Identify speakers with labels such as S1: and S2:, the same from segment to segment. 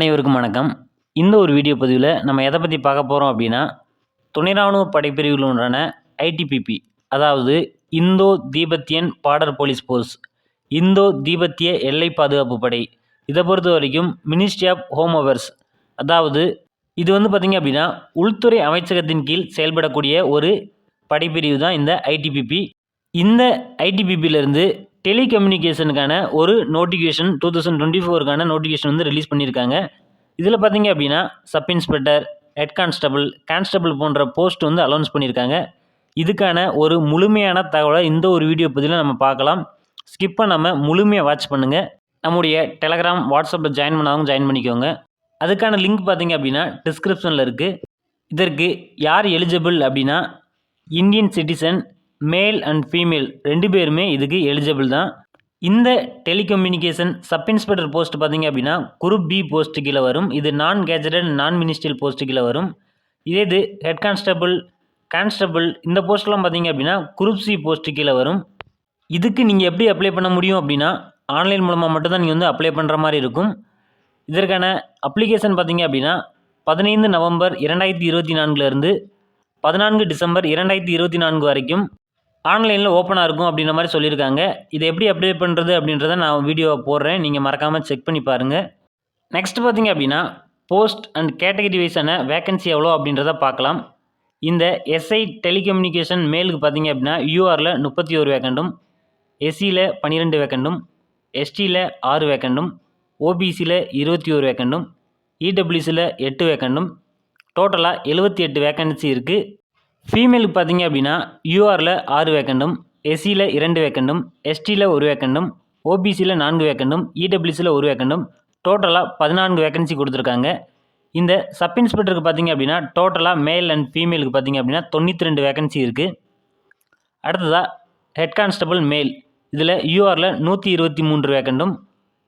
S1: அனைவருக்கும் வணக்கம். இந்த ஒரு வீடியோ பதிவில் நம்ம எதை பற்றி பார்க்க போகிறோம் அப்படின்னா துணை ராணுவ படைப்பிரிவில் ஒன்றான ஐடிபிபி அதாவது Indo Tibetan border police force இந்தோ தீபத்திய எல்லை பாதுகாப்பு படை. இதை பொறுத்த வரைக்கும் மினிஸ்ட்ரி ஆஃப் ஹோம் அஃபேர்ஸ் அதாவது இது வந்து பார்த்திங்க அப்படின்னா உள்துறை அமைச்சகத்தின் கீழ் செயல்படக்கூடிய ஒரு படைப்பிரிவு தான் இந்த ஐடிபிபி இந்த ஐடிபிபியிலேருந்து டெலிகம்யூனிகேஷனுக்கான ஒரு நோட்டிஃபிகேஷன் டூ தௌசண்ட் டுவெண்ட்டி ஃபோருக்கான நோட்டிஃபிகேஷன் வந்து ரிலீஸ் பண்ணியிருக்காங்க. இதில் பார்த்தீங்க அப்படின்னா sub inspector head constable constable போன்ற போஸ்ட் வந்து அலௌன்ஸ் பண்ணியிருக்காங்க. இதுக்கான ஒரு முழுமையான தகவலை இந்த ஒரு வீடியோ பதிவில் நம்ம பார்க்கலாம். ஸ்கிப்பை நம்ம முழுமையாக வாட்ச் பண்ணுங்கள் நம்முடைய டெலகிராம் வாட்ஸ்அப்பில் ஜாயின் பண்ணாதவங்க ஜாயின் பண்ணிக்கோங்க. அதுக்கான லிங்க் பார்த்தீங்க அப்படின்னா டிஸ்கிரிப்ஷனில் இருக்குது இதற்கு யார் எலிஜிபிள் அப்படின்னா Indian citizen male and female ரெண்டு பேருமே இதுக்கு எலிஜிபிள் தான். இந்த டெலிகம்யூனிகேஷன் சப் இன்ஸ்பெக்டர் போஸ்ட் பார்த்தீங்க அப்படின்னா குரூப் பி போஸ்ட்டு கீழே வரும். இது நான் கேஜெடட் நான் மினிஸ்ட்ரியல் போஸ்ட்டு கீழே வரும். இதே இது ஹெட் கான்ஸ்டபிள் கான்ஸ்டபிள் இந்த போஸ்ட்லாம் பார்த்தீங்க அப்படின்னா குரூப் சி போஸ்ட்டு கீழே வரும். இதுக்கு நீங்கள் எப்படி அப்ளை பண்ண முடியும் அப்படின்னா ஆன்லைன் மூலமாக மட்டும்தான் நீங்கள் வந்து அப்ளை பண்ணுற மாதிரி இருக்கும். இதற்கான அப்ளிகேஷன் பார்த்தீங்க அப்படின்னா பதினைந்து நவம்பர் இரண்டாயிரத்தி இருபத்தி நான்குலேருந்து பதினான்கு டிசம்பர் இரண்டாயிரத்தி இருபத்தி நான்கு வரைக்கும் ஆன்லைனில் ஓப்பனாக இருக்கும் அப்படின்ற மாதிரி சொல்லியிருக்காங்க. இதை எப்படி அப்டேட் பண்ணுறது அப்படின்றத நான் வீடியோவை போடுறேன். நீங்கள் மறக்காமல் செக் பண்ணி பாருங்கள் நெக்ஸ்ட் பார்த்தீங்க அப்படின்னா போஸ்ட் அண்ட் கேட்டகரி வைஸான வேகன்சி எவ்வளோ அப்படின்றத பார்க்கலாம். இந்த எஸ்ஐ டெலிகம்யூனிகேஷன் மேலுக்கு பார்த்தீங்க அப்படின்னா யூஆரில் முப்பத்தி ஒரு வேக்கண்டும் எஸ்சியில் பன்னிரெண்டு வேக்கண்டும் எஸ்டியில் ஆறு வேக்கண்டும் ஓபிசியில் இருபத்தி ஒரு வேக்கண்டும் இடபிள்யூசியில் எட்டு வேக்கண்டும் டோட்டலாக எழுபத்தி எட்டு வேக்கன்சி இருக்குது ஃபீமேலுக்கு பார்த்தீங்க அப்படின்னா யூஆரில் ஆறு வேக்கண்டும் எஸ்சியில் இரண்டு வேக்கண்டும் எஸ்டியில் ஒரு வேக்கண்டும் ஓபிசியில் நான்கு வேக்கண்டும் இடபிள்யூசியில் ஒரு வேக்கண்டும். டோட்டலாக பதினான்கு வேக்கன்சி கொடுத்துருக்காங்க. இந்த சப் இன்ஸ்பெக்டருக்கு பார்த்தீங்க அப்படின்னா டோட்டலாக மேல் அண்ட் ஃபீமேலுக்கு பார்த்தீங்க அப்படின்னா தொண்ணூற்றி ரெண்டு வேக்கன்சி இருக்குது அடுத்ததாக ஹெட் கான்ஸ்டபிள் மேல் இதில் யூஆரில் நூற்றி இருபத்தி மூன்று வேக்கண்டும்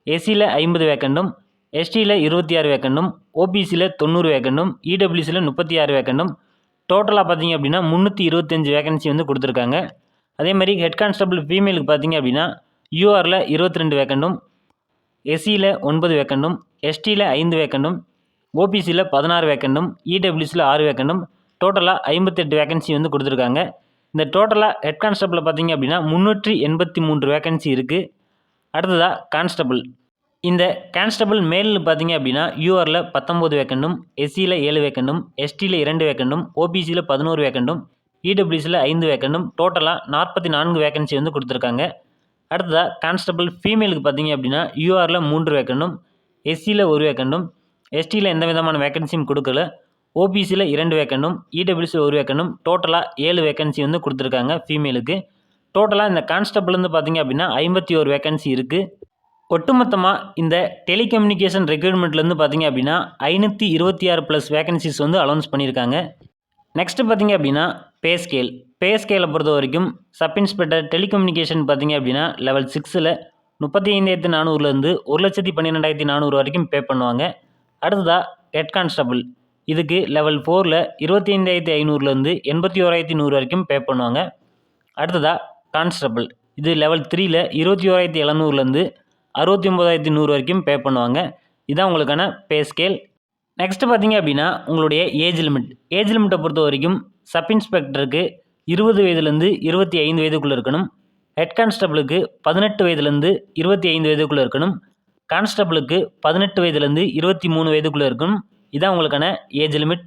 S1: எஸ்சியில் ஐம்பது வேக்கண்டும் எஸ்டியில் இருபத்தி ஆறு வேக்கண்டும் ஓபிசியில் தொண்ணூறு வேக்கண்டும் இடபிள்யூசியில் முப்பத்தி ஆறு வேக்கண்டும் டோட்டலாக பார்த்தீங்க அப்படின்னா முந்நூற்றி இருபத்தஞ்சு வேகன்சி வந்து கொடுத்துருக்காங்க. அதே மாதிரி ஹெட் கான்ஸ்டபிள் ஃபீமேலுக்கு பார்த்தீங்க அப்படின்னா யூஆரில் இருபத்தி ரெண்டு வேக்கண்டும் எஸ்சியில் ஒன்பது வேக்கண்டும் எஸ்டியில் ஐந்து வேக்கண்டும் ஓபிசியில் பதினாறு வேக்கண்டும் இடபிள்யூசியில் ஆறு வேக்கண்டும் டோட்டலாக ஐம்பத்தெட்டு வேக்கன்சி வந்து கொடுத்துருக்காங்க. இந்த டோட்டலாக ஹெட் கான்ஸ்டபிளில் பார்த்தீங்க அப்படின்னா முந்நூற்றி எண்பத்தி மூன்று வேக்கன்சி இருக்குது அடுத்ததாக கான்ஸ்டபிள் இந்த கான்ஸ்டபிள் மேலில் பார்த்தீங்க அப்படின்னா யூஆரில் பத்தொம்போது வேக்கண்டும் எஸ்சியில் ஏழு வேக்கண்டும் எஸ்டியில் இரண்டு வேக்கண்டும் ஓபிசியில் பதினோரு வேக்கண்டும் இடபிள்யூசியில் ஐந்து வேக்கண்டும் டோட்டலாக நாற்பத்தி நான்கு வேக்கன்சி வந்து கொடுத்துருக்காங்க. அடுத்ததாக கான்ஸ்டபிள் ஃபீமேலுக்கு பார்த்தீங்க அப்படின்னா யூஆரில் மூன்று வேக்கண்டும் எஸ்சியில் ஒரு வேக்கண்டும் எஸ்டியில் எந்த விதமான வேக்கன்சியும் கொடுக்கல ஓபிசியில் இரண்டு வேக்கண்டும் இடபிள்யூசியில் ஒரு வேக்கண்டும் டோட்டலாக ஏழு வேக்கன்சி வந்து கொடுத்துருக்காங்க ஃபீமேலுக்கு. டோட்டலாக இந்த கான்ஸ்டபிள் வந்து பார்த்தீங்க அப்படின்னா ஐம்பத்தி ஒரு வேக்கன்சி இருக்குது ஒட்டுமொத்தமாக இந்த டெலிகம்யூனிகேஷன் ரெக்ரூட்மெண்ட்லேருந்து பார்த்தீங்க அப்படின்னா ஐநூற்றி இருபத்தி ஆறு ப்ளஸ் வேகன்சிஸ் வந்து அலௌன்ஸ் பண்ணியிருக்காங்க. நெக்ஸ்ட்டு பார்த்தீங்க அப்படின்னா பே ஸ்கேல் பே ஸ்கேலை பொறுத்த வரைக்கும் சப் இன்ஸ்பெக்டர் டெலிகம்யூனிகேஷன் பார்த்தீங்க அப்படின்னா லெவல் சிக்ஸில் முப்பத்தி ஐந்தாயிரத்தி நானூறுலேருந்து ஒரு லட்சத்தி பன்னிரெண்டாயிரத்தி நானூறு வரைக்கும் பே பண்ணுவாங்க. அடுத்ததாக ஹெட் கான்ஸ்டபிள் இதுக்கு லெவல் ஃபோரில் இருபத்தி ஐந்தாயிரத்தி ஐநூறுலேருந்து எண்பத்தி ஓராயிரத்தி நூறு வரைக்கும் பே பண்ணுவாங்க. அடுத்ததாக கான்ஸ்டபுள் இது லெவல் த்ரீயில் இருபத்தி ஓராயிரத்தி எழுநூறுலேருந்து அறுபத்தி ஒம்பதாயிரத்தி நூறு வரைக்கும் பே பண்ணுவாங்க. இதுதான் உங்களுக்கான பே ஸ்கேல் நெக்ஸ்ட்டு பார்த்தீங்க அப்படின்னா உங்களுடைய ஏஜ் லிமிட் ஏஜ் லிமிட்டை பொறுத்த வரைக்கும் சப் இன்ஸ்பெக்டருக்கு இருபது வயதுலேருந்து இருபத்தி ஐந்து வயதுக்குள்ளே இருக்கணும். ஹெட் கான்ஸ்டபிளுக்கு பதினெட்டு வயதுலேருந்து இருபத்தி ஐந்து வயதுக்குள்ளே இருக்கணும். கான்ஸ்டபிளுக்கு பதினெட்டு வயதுலேருந்து இருபத்தி மூணு வயதுக்குள்ளே இருக்கணும். இதான் உங்களுக்கான ஏஜ் லிமிட்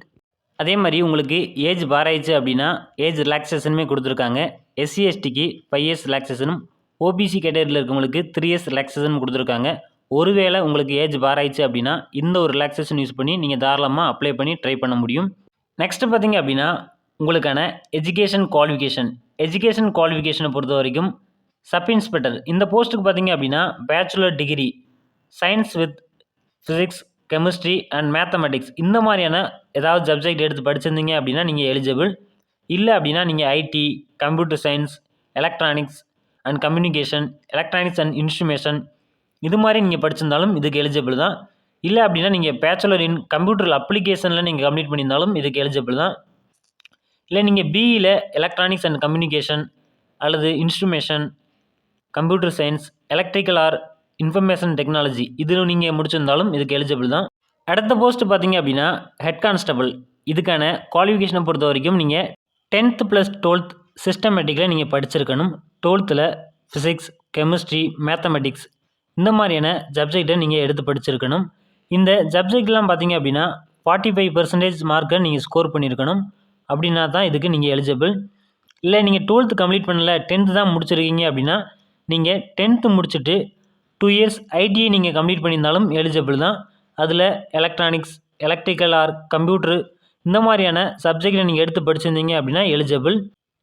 S1: அதே மாதிரி உங்களுக்கு ஏஜ் பாராயிடுச்சு அப்படின்னா ஏஜ் ரிலாக்ஸேஷனுமே கொடுத்துருக்காங்க. எஸ்சி எஸ்டிக்கு ஃபைவ் இயர்ஸ் ரிலாக்ஸேஷனும் ஓபிசி கேட்டகரியில் இருக்கவங்களுக்கு த்ரீ இயர்ஸ் ரிலாக்ஸேஷன் கொடுத்துருக்காங்க. ஒருவேளை உங்களுக்கு ஏஜ் பாராயிடுச்சு அப்படின்னா இந்த ஒரு ரிலாக்ஸேஷன் யூஸ் பண்ணி நீங்கள் தாராளமாக அப்ளை பண்ணி ட்ரை பண்ண முடியும். நெக்ஸ்ட்டு பார்த்தீங்க அப்படின்னா உங்களுக்கான எஜுகேஷன் குவாலிஃபிகேஷன் எஜுகேஷன் குவாலிஃபிகேஷனை பொறுத்த வரைக்கும் சப் இன்ஸ்பெக்டர் இந்த போஸ்ட்டுக்கு பார்த்தீங்க அப்படின்னா bachelor degree science with physics chemistry and mathematics இந்த மாதிரியான ஏதாவது சப்ஜெக்ட் எடுத்து படிச்சிருந்தீங்க அப்படின்னா நீங்கள் எலிஜிபிள் இல்லை அப்படின்னா நீங்கள் IT computer science electronics and communication electronics and instrumentation இது மாதிரி நீங்கள் படிச்சிருந்தாலும் இதுக்கு எலிஜிபிள் தான். இல்லை அப்படின்னா நீங்கள் பேச்சுலர் இன் கம்ப்யூட்டர் அப்ளிகேஷனில் நீங்கள் கம்ப்ளீட் பண்ணியிருந்தாலும் இதுக்கு எலிஜிபிள் தான். இல்லை நீங்கள் பிஇயில் எலக்ட்ரானிக்ஸ் அண்ட் கம்யூனிகேஷன் அல்லது instrumentation computer science electrical or information technology இதில் நீங்கள் முடிச்சிருந்தாலும் இதுக்கு எலிஜிபிள் தான். அடுத்த போஸ்ட் பார்த்தீங்க அப்படின்னா ஹெட் கான்ஸ்டபிள் இதுக்கான குவாலிஃபிகேஷனை பொறுத்த வரைக்கும் நீங்கள் டென்த்து ப்ளஸ் டுவெல்த் சிஸ்டமேட்டிக்கில் நீங்கள் படிச்சிருக்கணும். டுவெல்த்தில் ஃபிசிக்ஸ் கெமிஸ்ட்ரி மேத்தமெட்டிக்ஸ் இந்த மாதிரியான சப்ஜெக்டை நீங்கள் எடுத்து படிச்சிருக்கணும். இந்த சப்ஜெக்ட்லாம் பார்த்தீங்க அப்படின்னா ஃபார்ட்டி ஃபைவ் பர்சன்டேஜ் மார்க்கை நீங்கள் ஸ்கோர் பண்ணியிருக்கணும் அப்படின்னா தான் இதுக்கு நீங்கள் எலிஜிபிள் இல்லை நீங்கள் டுவெல்த்து கம்ப்ளீட் பண்ணல டென்த்து தான் முடிச்சிருக்கீங்க அப்படின்னா நீங்கள் டென்த்து முடிச்சுட்டு டூ இயர்ஸ் ஐடிஐ நீங்கள் கம்ப்ளீட் பண்ணியிருந்தாலும் எலிஜிபிள் தான். அதில் எலக்ட்ரானிக்ஸ் எலக்ட்ரிக்கல் ஆர் கம்ப்யூட்ரு இந்த மாதிரியான சப்ஜெக்டை நீங்கள் எடுத்து படிச்சிருந்தீங்க அப்படின்னா எலிஜிபிள்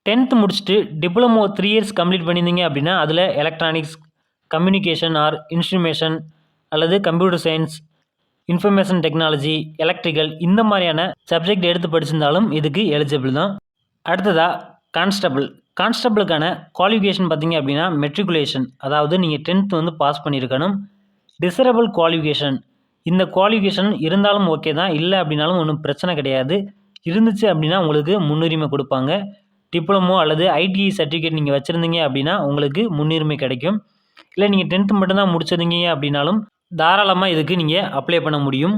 S1: டென்த்து முடிச்சுட்டு டிப்ளமோ த்ரீ இயர்ஸ் கம்ப்ளீட் பண்ணியிருந்தீங்க அப்படின்னா அதில் எலக்ட்ரானிக்ஸ் கம்யூனிகேஷன் ஆர் இன்ஸ்ட்ருமேஷன் அல்லது computer science information technology electrical இந்த மாதிரியான சப்ஜெக்ட் எடுத்து படிச்சிருந்தாலும் இதுக்கு எலிஜிபிள் தான். அடுத்ததாக கான்ஸ்டபிள் கான்ஸ்டபிளுக்கான குவாலிஃபிகேஷன் பார்த்தீங்க அப்படின்னா மெட்ரிகுலேஷன் அதாவது நீங்கள் டென்த்து வந்து பாஸ் பண்ணியிருக்கணும். டிசரபிள் குவாலிஃபிகேஷன் இந்த குவாலிஃபிகேஷன் இருந்தாலும் ஓகே தான் இல்லை அப்படின்னாலும் ஒன்றும் பிரச்சனை கிடையாது. இருந்துச்சு அப்படின்னா உங்களுக்கு முன்னுரிமை கொடுப்பாங்க. டிப்ளமோ அல்லது ஐடிஐ சர்டிஃபிகேட் நீங்கள் வச்சுருந்தீங்க அப்படின்னா உங்களுக்கு முன்னுரிமை கிடைக்கும். இல்லை நீங்கள் டென்த்து மட்டும்தான் முடிச்சிருந்தீங்க அப்படின்னாலும் தாராளமாக இதுக்கு நீங்கள் அப்ளை பண்ண முடியும்.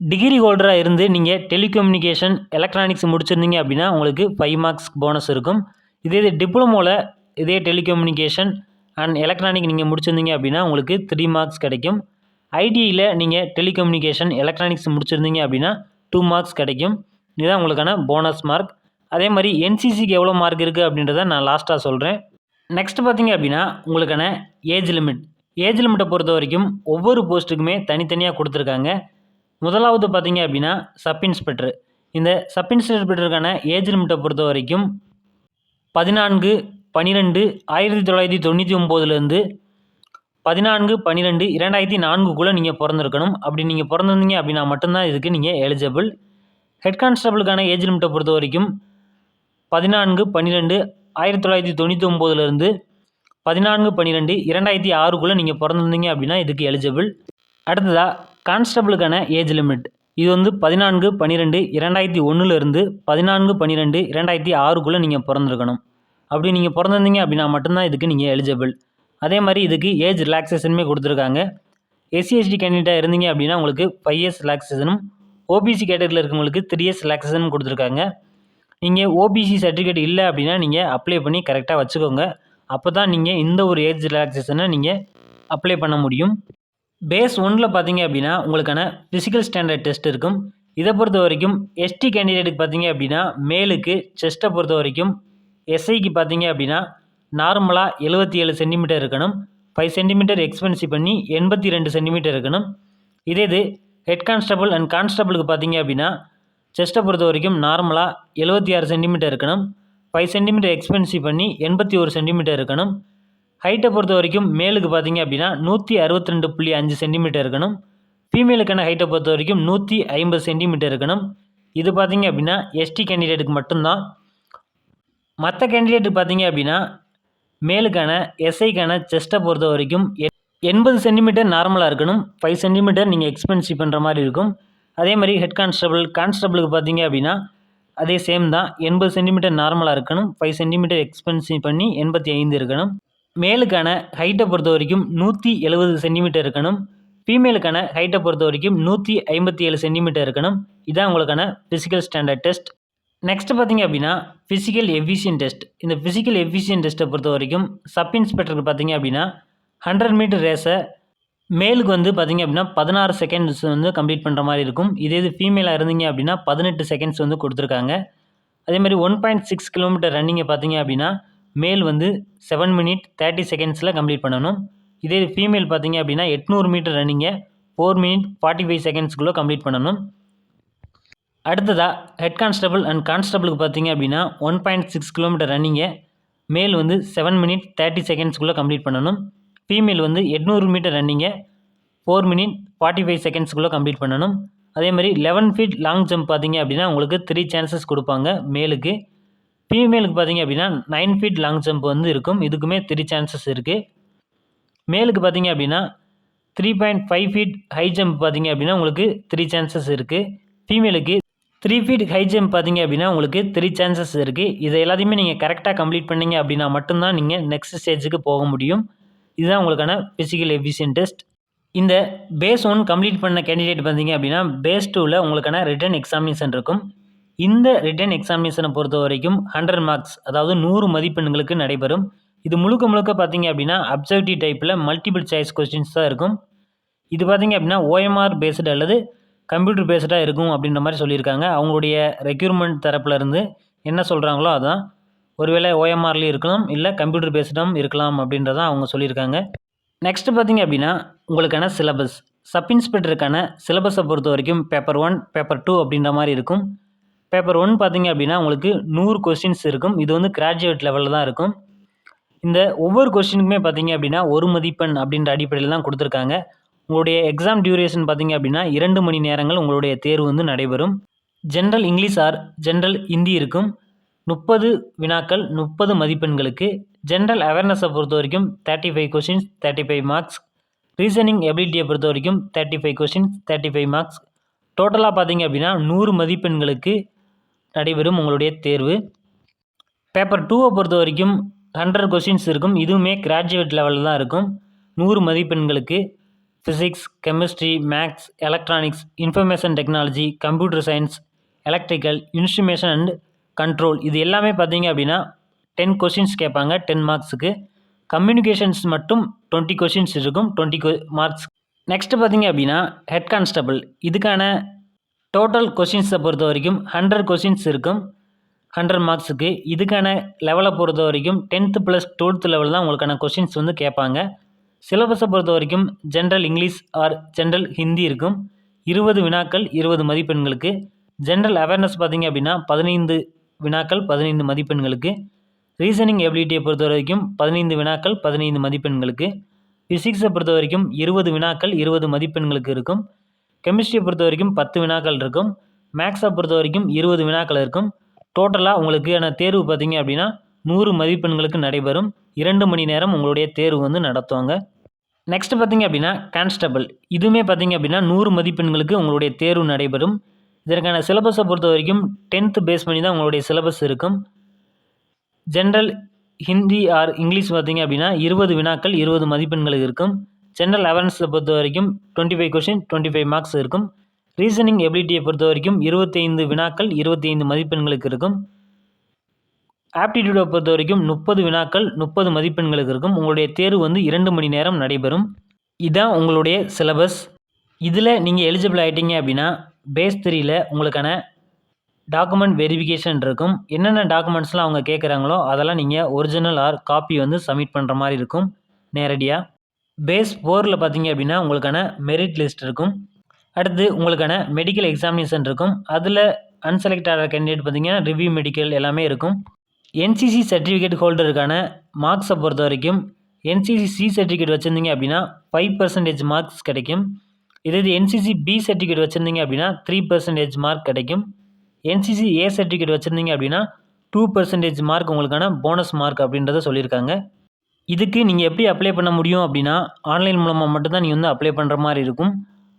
S1: டிகிரி ஹோல்டராக இருந்து நீங்கள் டெலிகம்யூனிகேஷன் எலக்ட்ரானிக்ஸ் முடிச்சிருந்தீங்க அப்படின்னா உங்களுக்கு ஃபைவ் மார்க்ஸ் போனஸ் இருக்கும். இதே இது டிப்ளமோவில் இதே டெலிகம்யூனிகேஷன் அண்ட் எலக்ட்ரானிக் நீங்கள் முடிச்சிருந்தீங்க அப்படின்னா உங்களுக்கு த்ரீ மார்க்ஸ் கிடைக்கும். ஐடியில் நீங்கள் டெலிகம்யூனிகேஷன் எலக்ட்ரானிக்ஸ் முடிச்சிருந்தீங்க அப்படின்னா டூ மார்க்ஸ் கிடைக்கும். இதுதான் உங்களுக்கான போனஸ் மார்க் அதே மாதிரி என்சிசிக்கு எவ்வளோ மார்க் இருக்குது அப்படின்றத நான் லாஸ்ட்டாக சொல்கிறேன் நெக்ஸ்ட் பார்த்தீங்க அப்படின்னா உங்களுக்கான ஏஜ் லிமிட் ஏஜ் லிமிட்டை பொறுத்த வரைக்கும் ஒவ்வொரு போஸ்ட்டுக்குமே தனித்தனியாக கொடுத்துருக்காங்க. முதலாவது பார்த்தீங்க அப்படின்னா சப் இன்ஸ்பெக்டர் இந்த சப் இன்ஸ்பெக்டருக்கான ஏஜ் லிமிட்டை பொறுத்த வரைக்கும் பதினான்கு பன்னிரெண்டு ஆயிரத்தி தொள்ளாயிரத்தி தொண்ணூற்றி ஒம்போதுலேருந்து பதினான்கு பன்னிரெண்டு இரண்டாயிரத்தி நான்குக்குள்ளே நீங்கள் பிறந்திருக்கணும். அப்படி நீங்கள் பிறந்திருந்தீங்க அப்படின்னா மட்டும்தான் இதுக்கு நீங்கள் எலிஜிபிள் ஹெட் கான்ஸ்டபிளுக்கான ஏஜ் லிமிட்டை பொறுத்த வரைக்கும் பதினான்கு பன்னிரெண்டு ஆயிரத்தி தொள்ளாயிரத்தி தொண்ணூற்றி ஒம்போதுலேருந்து பதினான்கு பன்னிரெண்டு இரண்டாயிரத்தி ஆறுக்குள்ளே நீங்கள் பிறந்திருந்தீங்க அப்படின்னா இதுக்கு எலிஜிபிள் அடுத்ததாக கான்ஸ்டபிளுக்கான ஏஜ் லிமிட் இது வந்து பதினான்கு பன்னிரெண்டு இரண்டாயிரத்தி ஒன்றுலேருந்து பதினான்கு பன்னிரெண்டு இரண்டாயிரத்தி ஆறுக்குள்ளே நீங்கள் பிறந்திருக்கணும். அப்படி நீங்கள் பிறந்திருந்தீங்க அப்படின்னா மட்டும்தான் இதுக்கு நீங்கள் எலிஜிபிள் அதே மாதிரி இதுக்கு ஏஜ் ரிலாக்ஸேஷனுமே கொடுத்துருக்காங்க. எஸ்சிஎஸ்டி கேண்டிடேட்டாக இருந்தீங்க அப்படின்னா உங்களுக்கு ஃபைவ் இயர்ஸ் ரிலாக்ஸேஷனும் ஓபிசி கேட்டகரியில் இருக்கவங்களுக்கு த்ரீ இயர்ஸ் ரிலாக்ஸேஷனும் கொடுத்துருக்காங்க. நீங்கள் ஓபிசி சர்டிஃபிகேட் இல்லை அப்படின்னா நீங்கள் அப்ளை பண்ணி கரெக்டாக வச்சுக்கோங்க. அப்போ தான் நீங்கள் இந்த ஒரு ஏஜ் ரிலாக்ஸேஷனை நீங்கள் அப்ளை பண்ண முடியும். பேஸ் ஒன்றில் பார்த்தீங்க அப்படின்னா உங்களுக்கான ஃபிசிக்கல் ஸ்டாண்டர்ட் டெஸ்ட் இருக்கும். இதை பொறுத்த வரைக்கும் எஸ்டி கேண்டிடேட்டுக்கு பார்த்தீங்க அப்படின்னா மேலுக்கு செஸ்ட்டை பொறுத்த வரைக்கும் எஸ்ஐக்கு பார்த்தீங்க அப்படின்னா நார்மலாக எழுபத்தி ஏழு சென்டிமீட்டர் இருக்கணும். ஃபைவ் சென்டிமீட்டர் எக்ஸ்பென்சிவ் பண்ணி எண்பத்தி ரெண்டு சென்டிமீட்டர் இருக்கணும். இதே இது ஹெட் கான்ஸ்டபிள் அண்ட் கான்ஸ்டபிளுக்கு பார்த்தீங்க அப்படின்னா செஸ்ட்டை பொறுத்த வரைக்கும் நார்மலாக எழுபத்தி ஆறு சென்டிமீட்டர் இருக்கணும். ஃபைவ் சென்டிமீட்டர் எக்ஸ்பென்சிவ் பண்ணி எண்பத்தி ஒரு சென்டிமீட்டர் இருக்கணும். ஹைட்டை பொறுத்த வரைக்கும் மேலுக்கு பார்த்தீங்க அப்படின்னா நூற்றி அறுபத்தி ரெண்டு புள்ளி அஞ்சு சென்டிமீட்டர் இருக்கணும். ஃபீமேலுக்கான ஹைட்டை பொறுத்த வரைக்கும் நூற்றி ஐம்பது சென்டிமீட்டர் இருக்கணும். இது பார்த்தீங்க அப்படின்னா எஸ்டி கேண்டிடேட்டுக்கு மட்டும்தான். மற்ற கேண்டிடேட்டுக்கு பார்த்தீங்க அப்படின்னா மேலுக்கான எஸ்ஐக்கான செஸ்ட்டை பொறுத்த வரைக்கும் எண்பது சென்டிமீட்டர் நார்மலாக இருக்கணும். ஃபைவ் சென்டிமீட்டர் நீங்கள் எக்ஸ்பென்சிவ் பண்ணுற மாதிரி இருக்கும். அதே மாதிரி ஹெட் கான்ஸ்டபிள் கான்ஸ்டபிளுக்கு பார்த்தீங்க அப்படின்னா அதே சேம் தான். எண்பது சென்டிமீட்டர் நார்மலாக இருக்கணும். ஃபைவ் சென்டிமீட்டர் எக்ஸ்பென்சிவ் பண்ணி எண்பத்தி ஐந்து இருக்கணும். மேலுக்கான ஹைட்டை பொறுத்த வரைக்கும் நூற்றி எழுபது சென்டிமீட்டர் இருக்கணும். ஃபீமேலுக்கான ஹைட்டை பொறுத்த வரைக்கும் நூற்றி ஐம்பத்தி ஏழு சென்டிமீட்டர் இருக்கணும். இதான் உங்களுக்கான ஃபிசிக்கல் ஸ்டாண்டர்ட் டெஸ்ட் நெக்ஸ்ட் பார்த்தீங்க அப்படின்னா ஃபிசிக்கல் எஃபிஷியன் டெஸ்ட் இந்த ஃபிசிக்கல் எஃபிஷியன் டெஸ்ட்டை பொறுத்த வரைக்கும் சப் இன்ஸ்பெக்டருக்கு பார்த்தீங்க அப்படின்னா ஹண்ட்ரட் மீட்டர் ரேஸை மேலுக்கு வந்து பார்த்தீங்க அப்படின்னா பதினாறு செகண்ட்ஸ் வந்து கம்ப்ளீட் பண்ணுற மாதிரி இருக்கும். இதே இது ஃபீமேலாக இருந்தீங்க அப்படின்னா பதினெட்டு செகண்ட்ஸ் வந்து கொடுத்துருக்காங்க. அதே மாதிரி ஒன் பாயிண்ட் சிக்ஸ் கிலோமீட்டர் ரன்னிங்கை பார்த்தீங்க அப்படின்னா மேல் வந்து செவன் மினிட் தேர்ட்டி செகண்ட்ஸில் கம்ப்ளீட் பண்ணணும். இதே இது ஃபீமேல் பார்த்தீங்க அப்படின்னா எட்நூறு மீட்டர் ரன்னிங்கை ஃபோர் மினிட் ஃபார்ட்டி ஃபைவ் செகண்ட்ஸ்க்குள்ளே கம்ப்ளீட் பண்ணணும். அடுத்ததாக ஹெட் கான்ஸ்டபிள் அண்ட் கான்ஸ்டபிளுக்கு பார்த்தீங்க அப்படின்னா ஒன் பாயிண்ட் சிக்ஸ் கிலோமீட்டர் ரன்னிங்கை மேல் வந்து செவன் மினிட் தேர்ட்டி செகண்ட்ஸ்க்குள்ளே கம்ப்ளீட் பண்ணணும். ஃபீமேல் வந்து எட்நூறு மீட்டர் ரன்னிங்கை ஃபோர் மினிட் ஃபார்ட்டி ஃபைவ் செகண்ட்ஸ்குள்ளே கம்ப்ளீட் பண்ணணும். அதே மாதிரி லெவன் ஃபீட் லாங் ஜம்ப் பார்த்தீங்க அப்படின்னா உங்களுக்கு த்ரீ சான்சஸ் கொடுப்பாங்க மேலுக்கு ஃபீமேலுக்கு பார்த்தீங்க அப்படின்னா நைன் ஃபீட் லாங் ஜம்ப் வந்து இருக்கும். இதுக்குமே த்ரீ சான்சஸ் இருக்குது மேலுக்கு பார்த்தீங்க அப்படின்னா three point five feet high jump பார்த்தீங்க அப்படின்னா உங்களுக்கு த்ரீ சான்சஸ் இருக்குது ஃபீமேலுக்கு த்ரீ ஃபீட் ஹை ஜம்ப் பார்த்தீங்க அப்படின்னா உங்களுக்கு த்ரீ சான்சஸ் இருக்குது இதை எல்லாத்தையுமே நீங்கள் கரெக்டாக கம்ப்ளீட் பண்ணீங்க அப்படின்னா மட்டும்தான் நீங்கள் நெக்ஸ்ட் ஸ்டேஜுக்கு போக முடியும். இதுதான் உங்களுக்கான ஃபிசிக்கல் எஃபிஷியன் டெஸ்ட் இந்த பேஸ் ஒன் கம்ப்ளீட் பண்ண கேண்டிடேட் பார்த்தீங்க அப்படின்னா பேஸ் டூவில் உங்களுக்கான ரிட்டன் எக்ஸாமினேஷன் இருக்கும். இந்த ரிட்டன் எக்ஸாமினேஷனை பொறுத்த வரைக்கும் ஹண்ட்ரட் மார்க்ஸ் அதாவது நூறு மதிப்பெண்களுக்கு நடைபெறும். இது முழுக்க முழுக்க பார்த்தீங்க அப்படின்னா அப்சர்வேட்டிவ் டைப்பில் மல்டிபிள் சாய்ஸ் கொஸ்டின்ஸ் தான் இருக்கும். இது பார்த்தீங்க அப்படின்னா ஓஎம்ஆர் பேஸ்டு அல்லது கம்ப்யூட்டர் பேஸ்டாக இருக்கும் அப்படின்ற மாதிரி சொல்லியிருக்காங்க. அவங்களுடைய ரெக்யூர்மெண்ட் தரப்புலேருந்து என்ன சொல்கிறாங்களோ அதான். ஒருவேளை ஓஎம்ஆர்லேயும் இருக்கலாம் இல்லை கம்ப்யூட்டர் பேஸ்டும் இருக்கலாம் அப்படின்றதான் அவங்க சொல்லியிருக்காங்க. நெக்ஸ்ட்டு பார்த்தீங்க அப்படின்னா உங்களுக்கான சிலபஸ் சப் இன்ஸ்பெக்டருக்கான சிலபஸை பொறுத்த வரைக்கும் பேப்பர் ஒன் பேப்பர் டூ அப்படின்ற மாதிரி இருக்கும். பேப்பர் ஒன் பார்த்தீங்க அப்படின்னா உங்களுக்கு நூறு கொஸ்டின்ஸ் இருக்கும். இது வந்து கிராஜுவேட் லெவலில் தான் இருக்கும். இந்த ஒவ்வொரு கொஸ்டினுக்குமே பார்த்தீங்க அப்படின்னா ஒரு மதிப்பெண் அப்படின்ற அடிப்படையில் தான் கொடுத்துருக்காங்க. உங்களுடைய எக்ஸாம் டியூரேஷன் பார்த்தீங்க அப்படின்னா இரண்டு மணி நேரங்கள் உங்களுடைய தேர்வு வந்து நடைபெறும். General English or general Hindi இருக்கும். முப்பது வினாக்கள் முப்பது மதிப்பெண்களுக்கு ஜென்ரல் அவேர்னஸை பொறுத்த வரைக்கும் thirty five questions thirty five marks reasoning எபிலிட்டியை பொறுத்த வரைக்கும் thirty five questions thirty five marks டோட்டலாக பார்த்தீங்க அப்படின்னா நூறு மதிப்பெண்களுக்கு நடைபெறும் உங்களுடைய தேர்வு. பேப்பர் டூவை பொறுத்த வரைக்கும் ஹண்ட்ரட் கொஷின்ஸ் இருக்கும். இதுவுமே கிராஜுவேட் லெவலில் தான் இருக்கும். நூறு மதிப்பெண்களுக்கு physics chemistry maths electronics information technology computer science electrical instrumentation and control இது எல்லாமே பார்த்தீங்க அப்படின்னா டென் கொஷின்ஸ் கேட்பாங்க டென் மார்க்ஸுக்கு கம்யூனிகேஷன்ஸ் மட்டும் டுவெண்ட்டி கொஷின்ஸ் இருக்கும் டுவெண்ட்டி மார்க்ஸ் நெக்ஸ்ட்டு பார்த்தீங்க அப்படின்னா ஹெட் கான்ஸ்டபிள் இதுக்கான டோட்டல் கொஷின்ஸை பொறுத்த வரைக்கும் ஹண்ட்ரட் கொஷின்ஸ் இருக்கும் ஹண்ட்ரட் மார்க்ஸுக்கு இதுக்கான லெவலை பொறுத்த வரைக்கும் டென்த்து ப்ளஸ் டுவெல்த் லெவல் தான் உங்களுக்கான கொஷின்ஸ் வந்து கேட்பாங்க. சிலபஸை பொறுத்த வரைக்கும் general English or general Hindi இருக்கும். இருபது வினாக்கள் இருபது மதிப்பெண்களுக்கு. ஜென்ரல் அவேர்னஸ் பார்த்தீங்க அப்படின்னா பதினைந்து வினாக்கள் பதினைந்து மதிப்பெண்களுக்கு. ரீசனிங் எபிலிட்டியை பொறுத்த வரைக்கும் பதினைந்து வினாக்கள் பதினைந்து மதிப்பெண்களுக்கு. ஃபிசிக்ஸை பொறுத்த வரைக்கும் இருபது வினாக்கள் இருபது மதிப்பெண்களுக்கு இருக்கும். கெமிஸ்ட்ரியை பொறுத்த வரைக்கும் பத்து வினாக்கள் இருக்கும். மேக்ஸை பொறுத்த வரைக்கும் இருபது வினாக்கள் இருக்கும். டோட்டலாக உங்களுக்கான தேர்வு பார்த்தீங்க அப்படின்னா நூறு மதிப்பெண்களுக்கு நடைபெறும். இரண்டு மணி நேரம் உங்களுடைய தேர்வு வந்து நடத்துவாங்க. நெக்ஸ்ட் பார்த்தீங்க அப்படின்னா கான்ஸ்டபிள் இதுவுமே பார்த்தீங்க அப்படின்னா நூறு மதிப்பெண்களுக்கு உங்களுடைய தேர்வு நடைபெறும். இதற்கான சிலபஸை பொறுத்த வரைக்கும் டென்த்து பேஸ் பண்ணி தான் உங்களுடைய சிலபஸ் இருக்கும். ஜென்ரல் ஹிந்தி ஆர் இங்கிலீஷ் பார்த்தீங்க அப்படின்னா இருபது வினாக்கள் இருபது மதிப்பெண்களுக்கு இருக்கும். ஜென்ரல் அவேர்னஸில் பொறுத்த வரைக்கும் twenty five question twenty five marks இருக்கும் ரீசனிங் எபிலிட்டியை பொறுத்த வரைக்கும் இருபத்தைந்து வினாக்கள் இருபத்தைந்து மதிப்பெண்களுக்கு இருக்கும். ஆப்டிடியூடை பொறுத்த வரைக்கும் முப்பது வினாக்கள் முப்பது மதிப்பெண்களுக்கு இருக்கும். உங்களுடைய தேர்வு வந்து இரண்டு மணி நேரம் நடைபெறும். இதுதான் உங்களுடைய சிலபஸ் இதில் நீங்கள் எலிஜிபிள் ஆகிட்டீங்க அப்படின்னா பேஸ் த்ரீயில் உங்களுக்கான டாக்குமெண்ட் வெரிஃபிகேஷன் இருக்கும். என்னென்ன டாக்குமெண்ட்ஸ்லாம் அவங்க கேட்குறாங்களோ அதெல்லாம் நீங்கள் ஒரிஜினல் ஆர் காப்பி வந்து சப்மிட் பண்ணுற மாதிரி இருக்கும். நேரடியாக பேஸ் ஃபோரில் பார்த்தீங்க அப்படின்னா உங்களுக்கான மெரிட் லிஸ்ட் இருக்கும். அடுத்து உங்களுக்கான மெடிக்கல் எக்ஸாமினேஷன் இருக்கும். அதில் அன்செலக்ட் ஆகிற கேண்டிடேட் பார்த்தீங்கன்னா ரிவ்யூ மெடிக்கல் எல்லாமே இருக்கும். என்சிசி சர்டிஃபிகேட் ஹோல்டருக்கான மார்க்ஸை பொறுத்த வரைக்கும் என்சிசி சி சர்டிஃபிகேட் வச்சுருந்தீங்க அப்படின்னா ஃபைவ் பர்சன்டேஜ் மார்க்ஸ் கிடைக்கும். இதே இது என்சிசி பி சர்டிஃபிகேட் வச்சுருந்தீங்க அப்படின்னா த்ரீ பர்சன்டேஜ் மார்க் கிடைக்கும். என்சிசி ஏ சர்டிஃபிகேட் வச்சுருந்தீங்க அப்படின்னா டூ பர்சன்டேஜ் மார்க் உங்களுக்கான போனஸ் மார்க் அப்படின்றத சொல்லியிருக்காங்க. இதுக்கு நீங்கள் எப்படி அப்ளை பண்ண முடியும் அப்படின்னா ஆன்லைன் மூலமாக மட்டும்தான் நீங்கள் வந்து அப்ளை பண்ணுற மாதிரி இருக்கும்.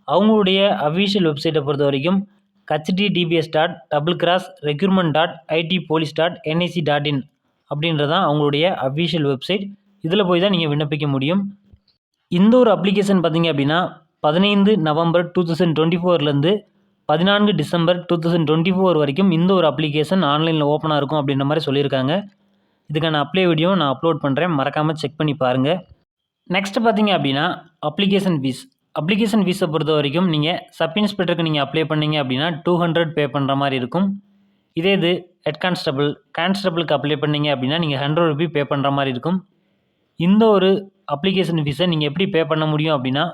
S1: அவங்களுடைய அஃபீஷியல் வெப்சைட்டை பொறுத்த வரைக்கும் https dot double cross requirement dot IT police dot NIC dot in அப்படின்றதான் அவங்களுடைய அஃபீஷியல் வெப்சைட் இதில் போய் தான் நீங்கள் விண்ணப்பிக்க முடியும். இந்த ஒரு அப்ளிகேஷன் பார்த்தீங்க அப்படின்னா பதினைந்து நவம்பர் டூ தௌசண்ட் டுவெண்ட்டி ஃபோர்லேருந்து பதினான்கு December two thousand twenty four வரைக்கும் இந்த ஒரு அப்ளிகேஷன் ஆன்லைனில் ஓப்பனாக இருக்கும் அப்படின்ற மாதிரி சொல்லியிருக்காங்க. இதுக்கான அப்ளை வீடியோ நான் அப்லோட் பண்ணுறேன் மறக்காமல் செக் பண்ணி பாருங்கள் நெக்ஸ்ட்டு பார்த்தீங்க அப்படின்னா அப்ளிகேஷன் ஃபீஸ் அப்ளிகேஷன் ஃபீஸை பொறுத்த வரைக்கும் நீங்கள் சப் இன்ஸ்பெக்டருக்கு நீங்கள் அப்ளை பண்ணீங்க அப்படின்னா டூ ஹண்ட்ரட் பே பண்ணுற மாதிரி இருக்கும். இதே இது ஹெட் கான்ஸ்டபிள் கான்ஸ்டபிளுக்கு அப்ளை பண்ணீங்க அப்படின்னா நீங்கள் ஹண்ட்ரட் ருபி பே பண்ணுற மாதிரி இருக்கும். இந்த ஒரு அப்ளிகேஷன் ஃபீஸை நீங்கள் எப்படி பே பண்ண முடியும் அப்படின்னா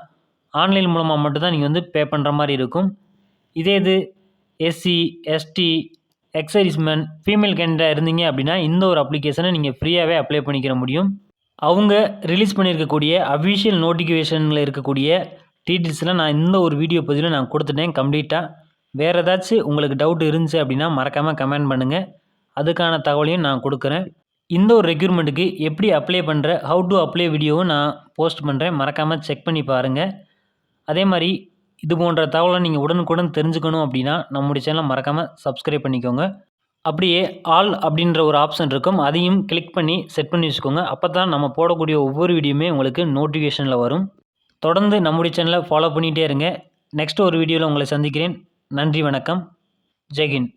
S1: ஆன்லைன் மூலமாக மட்டும்தான் நீங்கள் வந்து பே பண்ணுற மாதிரி இருக்கும். இதே இது எஸ்சி எஸ்டி எக்ஸைஸ்மேன் ஃபீமேல் கேண்டிடாக இருந்தீங்க அப்படின்னா இந்த ஒரு அப்ளிகேஷனை நீங்கள் ஃப்ரீயாகவே அப்ளை பண்ணிக்கிற முடியும். அவங்க ரிலீஸ் பண்ணியிருக்கக்கூடிய அஃபிஷியல் நோட்டிஃபிகேஷனில் இருக்கக்கூடிய டீட்டெயில்ஸ்லாம் நான் இந்த ஒரு வீடியோ பதிவில் நான் கொடுத்துட்டேன் கம்ப்ளீட்டாக வேறு ஏதாச்சும் உங்களுக்கு டவுட் இருந்துச்சு அப்படின்னா மறக்காமல் கமெண்ட் பண்ணுங்கள் அதுக்கான தகவலையும் நான் கொடுக்குறேன். இந்த ஒரு ரெக்யூர்மெண்ட்டுக்கு எப்படி அப்ளை பண்ணுற ஹவு டு அப்ளை வீடியோவும் நான் போஸ்ட் பண்ணுறேன் மறக்காமல் செக் பண்ணி பாருங்கள் அதே மாதிரி இது போன்ற தகவலை நீங்கள் உடனுக்குடன் தெரிஞ்சுக்கணும் அப்படின்னா நம்முடைய சேனலை மறக்காமல் சப்ஸ்கிரைப் பண்ணிக்கோங்க. அப்படியே ஆல் அப்படின்ற ஒரு ஆப்ஷன் இருக்கும். அதையும் கிளிக் பண்ணி செட் பண்ணி வச்சுக்கோங்க. அப்போ தான் நம்ம போடக்கூடிய ஒவ்வொரு வீடியோமே உங்களுக்கு நோட்டிஃபிகேஷனில் வரும். தொடர்ந்து நம்முடைய சேனலை ஃபாலோ பண்ணிகிட்டே இருங்க. நெக்ஸ்ட் ஒரு வீடியோவில் உங்களை சந்திக்கிறேன். நன்றி வணக்கம். ஜெய்ஹிந்த்